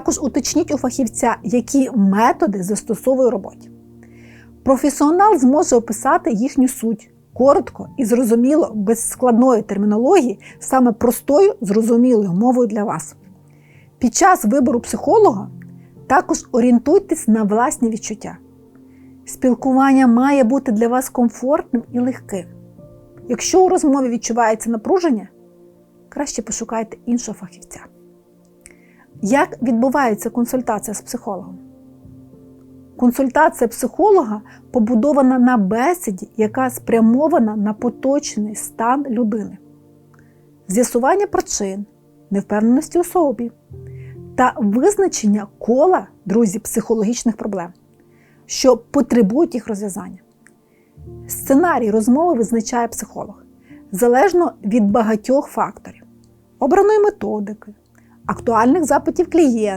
Також уточніть у фахівця, які методи застосовує у роботі. Професіонал зможе описати їхню суть коротко і зрозуміло, без складної термінології, саме простою, зрозумілою мовою для вас. Під час вибору психолога також орієнтуйтесь на власні відчуття. Спілкування має бути для вас комфортним і легким. Якщо у розмові відчувається напруження, краще пошукайте іншого фахівця. Як відбувається консультація з психологом? Консультація психолога побудована на бесіді, яка спрямована на поточний стан людини, з'ясування причин, невпевненості у собі та визначення кола друзі психологічних проблем, що потребують їх розв'язання. Сценарій розмови визначає психолог залежно від багатьох факторів: обраної методики, актуальних запитів клієнта